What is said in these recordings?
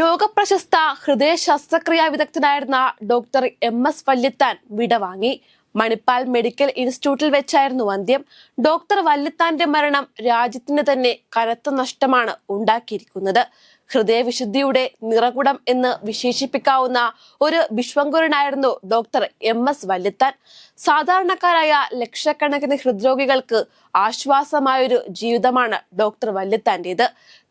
ലോകപ്രശസ്ത ഹൃദയ ശസ്ത്രക്രിയാ വിദഗ്ധനായിരുന്ന ഡോക്ടർ എം എസ് വല്യത്താൻ വിടവാങ്ങി. മണിപ്പാൽ മെഡിക്കൽ ഇൻസ്റ്റിറ്റ്യൂട്ടിൽ വെച്ചായിരുന്നു അന്ത്യം. ഡോക്ടർ വല്യത്താന്റെ മരണം രാജ്യത്തിന് തന്നെ കനത്ത നഷ്ടമാണ് ഉണ്ടാക്കിയിരിക്കുന്നത്. ഹൃദയവിശുദ്ധിയുടെ നിറകുടം എന്ന് വിശേഷിപ്പിക്കാവുന്ന ഒരു വിശ്വങ്കുരനായിരുന്നു ഡോക്ടർ എം എസ് വല്യത്താൻ. സാധാരണക്കാരായ ലക്ഷക്കണക്കിന് ഹൃദ്രോഗികൾക്ക് ആശ്വാസമായൊരു ജീവിതമാണ് ഡോക്ടർ വല്യത്താന്റേത്.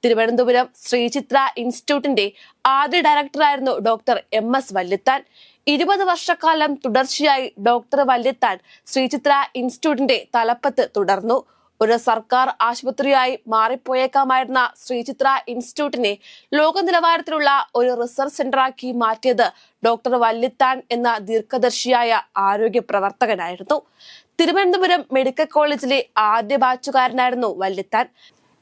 തിരുവനന്തപുരം ശ്രീചിത്ര ഇൻസ്റ്റിറ്റ്യൂട്ടിന്റെ ആദ്യ ഡയറക്ടറായിരുന്നു ഡോക്ടർ എം എസ് വല്യത്താൻ. ഇരുപത് വർഷക്കാലം തുടർച്ചയായി ഡോക്ടർ വല്യത്താൻ ശ്രീചിത്ര ഇൻസ്റ്റിറ്റ്യൂട്ടിന്റെ തലപ്പത്ത് തുടർന്നു. ഒരു സർക്കാർ ആശുപത്രിയായി മാറിപ്പോയേക്കാമായിരുന്ന ശ്രീചിത്ര ഇൻസ്റ്റിറ്റ്യൂട്ടിനെ ലോക നിലവാരത്തിലുള്ള ഒരു റിസർച്ച് സെന്ററാക്കി മാറ്റിയത് ഡോക്ടർ വല്ലിത്താൻ എന്ന ദീർഘദർശിയായ ആരോഗ്യ പ്രവർത്തകനായിരുന്നു. തിരുവനന്തപുരം മെഡിക്കൽ കോളേജിലെ ആദ്യ ബാച്ചുകാരനായിരുന്നു വല്ലിത്താൻ.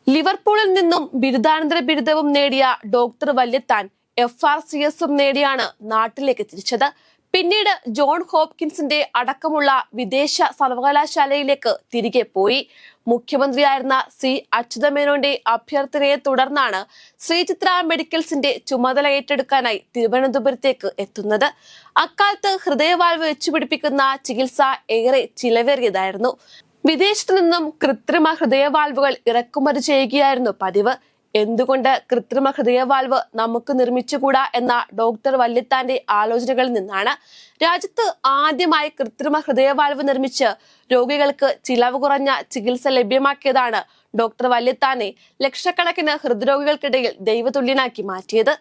ലിവർപൂളിൽ നിന്നും ബിരുദാനന്തര ബിരുദവും നേടിയ doctor Valiathan F R C എസും നേടിയാണ് നാട്ടിലേക്ക് തിരിച്ചത്. പിന്നീട് ജോൺ ഹോപ്കിൻസിന്റെ അടക്കമുള്ള വിദേശ സർവകലാശാലയിലേക്ക് തിരികെ പോയി. മുഖ്യമന്ത്രിയായിരുന്ന സി അച്യുതമേനോന്റെ അഭ്യർത്ഥനയെ തുടർന്നാണ് ശ്രീചിത്ര മെഡിക്കൽസിന്റെ ചുമതല ഏറ്റെടുക്കാനായി തിരുവനന്തപുരത്തേക്ക് എത്തുന്നത്. അക്കാലത്ത് ഹൃദയവാൽവ് വെച്ചുപിടിപ്പിക്കുന്ന ചികിത്സ ഏറെ ചിലവേറിയതായിരുന്നു. വിദേശത്തു നിന്നും കൃത്രിമ ഹൃദയവാൽവുകൾ ഇറക്കുമതി ചെയ്യുകയായിരുന്നു പതിവ്. എന്തുകൊണ്ട് കൃത്രിമ ഹൃദയവാൽവ് നമുക്ക് നിർമ്മിച്ചുകൂടാ എന്ന ഡോക്ടർ വല്യത്താന്റെ ആലോചനകളിൽ നിന്നാണ് രാജ്യത്ത് ആദ്യമായി കൃത്രിമ ഹൃദയവാൽവ് നിർമ്മിച്ച് രോഗികൾക്ക് ചിലവ് കുറഞ്ഞ ചികിത്സ ലഭ്യമാക്കിയതാണ് ഡോക്ടർ വല്യത്താനെ ലക്ഷക്കണക്കിന് ഹൃദ്രോഗികൾക്കിടയിൽ ദൈവതുല്യനാക്കി മാറ്റിയത്.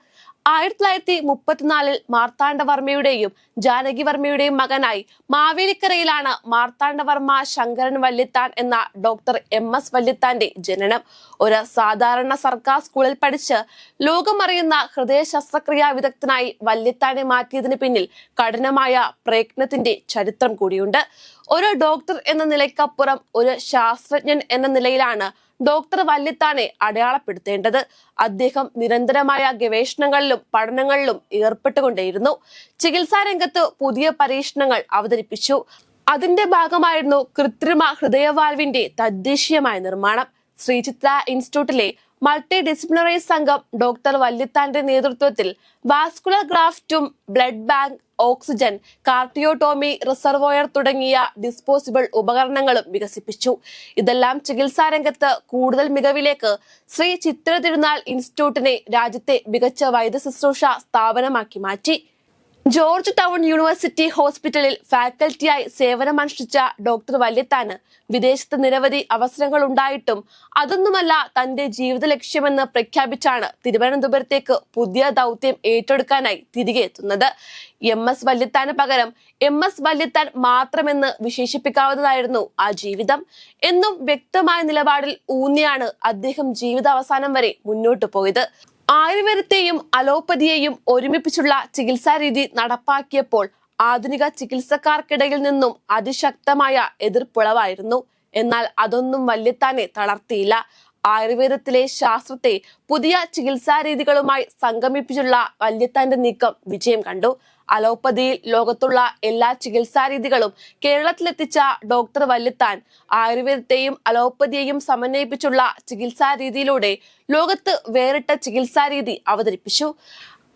ആയിരത്തി തൊള്ളായിരത്തി മുപ്പത്തിനാലിൽ മാർത്താണ്ഡവർമ്മയുടെയും ജാനകിവർമ്മയുടെയും മകനായി മാവേലിക്കരയിലാണ് മാർത്താണ്ഡവർമ്മ ശങ്കരൻ വല്യത്താൻ എന്ന ഡോക്ടർ എം എസ് വല്യത്താന്റെ ജനനം. ഒരു സാധാരണ സർക്കാർ സ്കൂളിൽ പഠിച്ച് ലോകമറിയുന്ന ഹൃദയ ശസ്ത്രക്രിയാ വിദഗ്ധനായി വല്യത്താനെ മാറ്റിയതിന് പിന്നിൽ കഠിനമായ പ്രയത്നത്തിന്റെ ചരിത്രം കൂടിയുണ്ട്. ഒരു ഡോക്ടർ എന്ന നിലയ്ക്കപ്പുറം ഒരു ശാസ്ത്രജ്ഞൻ എന്ന നിലയിലാണ് ഡോക്ടർ വല്യത്താനെ അടയാളപ്പെടുത്തേണ്ടത്. അദ്ദേഹം നിരന്തരമായ ഗവേഷണങ്ങളിലും പഠനങ്ങളിലും ഏർപ്പെട്ടുകൊണ്ടേയിരുന്നു. ചികിത്സാ രംഗത്ത് പുതിയ പരീക്ഷണങ്ങൾ അവതരിപ്പിച്ചു. അതിന്റെ ഭാഗമായിരുന്നു കൃത്രിമ ഹൃദയവാൽവിന്റെ തദ്ദേശീയമായ നിർമ്മാണം. ശ്രീചിത്ര ഇൻസ്റ്റിറ്റ്യൂട്ടിലെ മൾട്ടി ഡിസിപ്ലിനറി സംഘം ഡോക്ടർ വല്യത്താന്റെ നേതൃത്വത്തിൽ vascular ഗ്രാഫ്റ്റും blood bank oxygen cardiotomy reservoir തുടങ്ങിയ ഡിസ്പോസിബിൾ ഉപകരണങ്ങളും വികസിപ്പിച്ചു. ഇതെല്ലാം ചികിത്സാ രംഗത്ത് കൂടുതൽ മികവിലേക്ക് ശ്രീ ചിത്ര തിരുനാൾ ഇൻസ്റ്റിറ്റ്യൂട്ടിനെ രാജ്യത്തെ മികച്ച വൈദ്യ ശുശ്രൂഷ സ്ഥാപനമാക്കി മാറ്റി. ജോർജ് ടൗൺ യൂണിവേഴ്സിറ്റി ഹോസ്പിറ്റലിൽ ഫാക്കൽറ്റിയായി സേവനമനുഷ്ഠിച്ച ഡോക്ടർ വല്യത്താന് വിദേശത്ത് നിരവധി അവസരങ്ങൾ ഉണ്ടായിട്ടും അതൊന്നുമല്ല തന്റെ ജീവിത ലക്ഷ്യമെന്ന് പ്രഖ്യാപിച്ചാണ് തിരുവനന്തപുരത്തേക്ക് പുതിയ ദൗത്യം ഏറ്റെടുക്കാനായി തിരികെ എത്തുന്നത്. എം എസ് വല്യത്താന് പകരം എം എസ് വല്യത്താൻ മാത്രമെന്ന് വിശേഷിപ്പിക്കാവുന്നതായിരുന്നു ആ ജീവിതം. എന്നും വ്യക്തമായ നിലപാടിൽ ഊന്നിയാണ് അദ്ദേഹം ജീവിതാവസാനം വരെ മുന്നോട്ടു പോയത്. ആയുർവേദത്തെയും അലോപ്പതിയെയും ഒരുമിപ്പിച്ചുള്ള ചികിത്സാരീതി നടപ്പാക്കിയപ്പോൾ ആധുനിക ചികിത്സക്കാർക്കിടയിൽ നിന്നും അതിശക്തമായ എതിർപ്പുളവായിരുന്നു. എന്നാൽ അതൊന്നും വല്യത്താനെ തളർത്തിയില്ല. ആയുർവേദത്തിലെ ശാസ്ത്രത്തെ പുതിയ ചികിത്സാ രീതികളുമായി സംഗമിപ്പിച്ചുള്ള വല്യത്താന്റെ നീക്കം വിജയം കണ്ടു. അലോപ്പതിയിൽ ലോകത്തുള്ള എല്ലാ ചികിത്സാ രീതികളും കേരളത്തിലെത്തിച്ച ഡോക്ടർ വല്യത്താൻ ആയുർവേദത്തെയും അലോപ്പതിയെയും സമന്വയിപ്പിച്ചുള്ള ചികിത്സാ രീതിയിലൂടെ ലോകത്ത് വേറിട്ട ചികിത്സാ രീതി അവതരിപ്പിച്ചു.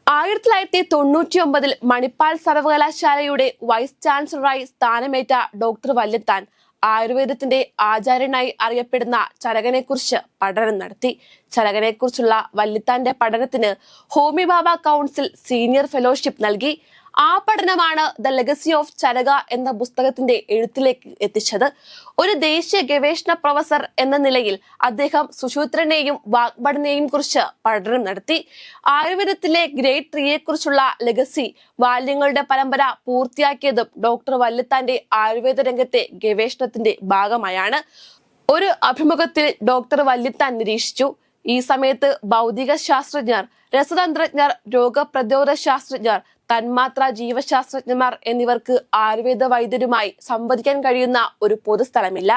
ആയിരത്തി തൊള്ളായിരത്തി തൊണ്ണൂറ്റി ഒമ്പതിൽ മണിപ്പാൽ സർവകലാശാലയുടെ വൈസ് ചാൻസലറായി സ്ഥാനമേറ്റ ഡോക്ടർ വല്യത്താൻ ആയുർവേദത്തിന്റെ ആചാര്യനായി അറിയപ്പെടുന്ന ചരകനെക്കുറിച്ച് പഠനം നടത്തി. ചരകനെക്കുറിച്ചുള്ള വല്ലിത്താന്റെ പഠനത്തിന് ഹോമിബാബ കൗൺസിൽ സീനിയർ ഫെലോഷിപ്പ് നൽകി. ആ പഠനമാണ് ദ ലെഗസി ഓഫ് ചരക എന്ന പുസ്തകത്തിന്റെ എഴുത്തിലേക്ക് എത്തിച്ചത്. ഒരു ദേശീയ ഗവേഷണ പ്രൊഫസർ എന്ന നിലയിൽ അദ്ദേഹം സുശൂത്രനെയും വാഗ്ഭടനെയും കുറിച്ച് പഠനം നടത്തി. ആയുർവേദത്തിലെ ഗ്രേറ്റ് ത്രീയെ കുറിച്ചുള്ള ലെഗസി ബാല്യങ്ങളുടെ പരമ്പര പൂർത്തിയാക്കിയതും ഡോക്ടർ വല്ലത്താന്റെ ആയുർവേദ രംഗത്തെ ഗവേഷണത്തിന്റെ ഭാഗമായാണ്. ഒരു അഭിമുഖത്തിൽ ഡോക്ടർ വല്യത്താൻ നിരീക്ഷിച്ചു. ഈ സമയത്ത് ഭൗതിക ശാസ്ത്രജ്ഞർ രസതന്ത്രജ്ഞർ രോഗപ്രതിരോധ ശാസ്ത്രജ്ഞർ തന്മാത്ര ജീവശാസ്ത്രജ്ഞന്മാർ എന്നിവർക്ക് ആയുർവേദ വൈദ്യരുമായി സംവദിക്കാൻ കഴിയുന്ന ഒരു പൊതുസ്ഥലമില്ല.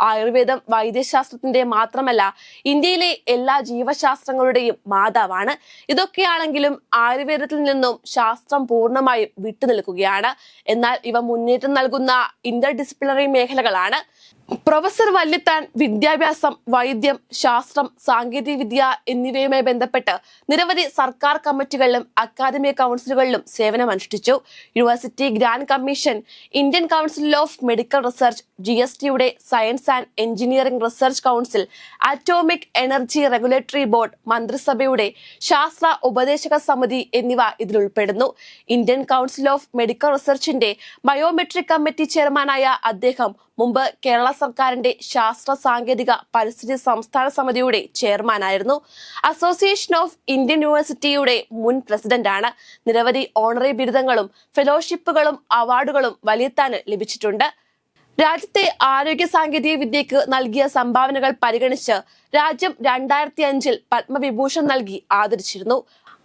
ആയുർവേദം വൈദ്യശാസ്ത്രത്തിന്റെ മാത്രമല്ല ഇന്ത്യയിലെ എല്ലാ ജീവശാസ്ത്രങ്ങളുടെയും മാതാവാണ്. ഇതൊക്കെയാണെങ്കിലും ആയുർവേദത്തിൽ നിന്നും ശാസ്ത്രം പൂർണമായും വിട്ടുനിൽക്കുകയാണ്. എന്നാൽ ഇവ മുന്നേറ്റം നൽകുന്ന ഇന്റർ ഡിസിപ്ലിനറി മേഖലകളാണ്. പ്രൊഫസർ വല്യത്താൻ വിദ്യാഭ്യാസം വൈദ്യം ശാസ്ത്രം സാങ്കേതികവിദ്യ എന്നിവയുമായി ബന്ധപ്പെട്ട് നിരവധി സർക്കാർ കമ്മിറ്റികളിലും അക്കാദമിക് കൗൺസിലുകളിലും സേവനമനുഷ്ഠിച്ചു university grand commission Indian council of medical research G S ടിയുടെ science and engineering research council atomic energy regulatory board മന്ത്രിസഭയുടെ ശാസ്ത്ര ഉപദേശക സമിതി എന്നിവ ഇതിൽ ഉൾപ്പെടുന്നു. ഇന്ത്യൻ കൗൺസിൽ ഓഫ് മെഡിക്കൽ റിസർച്ചിന്റെ ബയോമെട്രിക് കമ്മിറ്റി ചെയർമാനായ അദ്ദേഹം മുമ്പ് കേരള സർക്കാരിന്റെ ശാസ്ത്ര സാങ്കേതിക പരിസ്ഥിതി സംസ്ഥാന സമിതിയുടെ ചെയർമാനായിരുന്നു. അസോസിയേഷൻ ഓഫ് ഇന്ത്യൻ യൂണിവേഴ്സിറ്റിയുടെ മുൻ പ്രസിഡന്റാണ്. നിരവധി ഓണറി ബിരുദങ്ങളും ഫെലോഷിപ്പുകളും അവാർഡുകളും വലിയത്താന് ലഭിച്ചിട്ടുണ്ട്. രാജ്യത്തെ ആരോഗ്യ സാങ്കേതിക വിദ്യയ്ക്ക് നൽകിയ സംഭാവനകൾ പരിഗണിച്ച് രാജ്യം രണ്ടായിരത്തി അഞ്ചിൽ പത്മവിഭൂഷൺ നൽകി ആദരിച്ചിരുന്നു.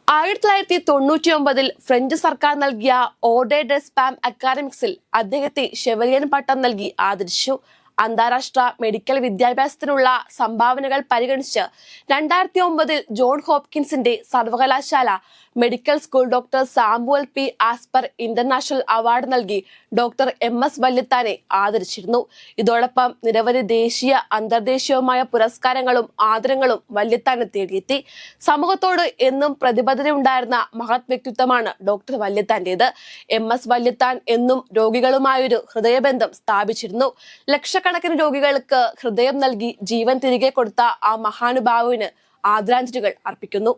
ആയിരത്തി തൊള്ളായിരത്തി തൊണ്ണൂറ്റി ഒമ്പതിൽ ഫ്രഞ്ച് സർക്കാർ നൽകിയ ഓർഡേ ഡെ സ്പാം അക്കാദമിക്സിൽ അദ്ദേഹത്തെ ഷെവലിയൻ പട്ടം നൽകി ആദരിച്ചു. അന്താരാഷ്ട്ര മെഡിക്കൽ വിദ്യാഭ്യാസത്തിനുള്ള സംഭാവനകൾ പരിഗണിച്ച് രണ്ടായിരത്തി ഒമ്പതിൽ ജോൺ ഹോപ്കിൻസിന്റെ സർവകലാശാല medical school doctor Samuel P Asper international award നൽകി ഡോക്ടർ എം എസ് വല്യത്താനെ ആദരിച്ചിരുന്നു. ഇതോടൊപ്പം നിരവധി ദേശീയ അന്തർദേശീയവുമായ പുരസ്കാരങ്ങളും ആദരങ്ങളും വല്യത്താനെ തേടിയെത്തി. സമൂഹത്തോട് എന്നും പ്രതിബദ്ധതയുണ്ടായിരുന്ന മഹത് വ്യക്തിത്വമാണ് ഡോക്ടർ വല്യത്താന്റേത്. എം എസ് വല്യത്താൻ എന്നും രോഗികളുമായൊരു ഹൃദയബന്ധം സ്ഥാപിച്ചിരുന്നു. ലക്ഷക്കണക്കിന് രോഗികൾക്ക് ഹൃദയം നൽകി ജീവൻ തിരികെ കൊടുത്ത ആ മഹാനുഭാവുവിന് ആദരാഞ്ജലികൾ അർപ്പിക്കുന്നു.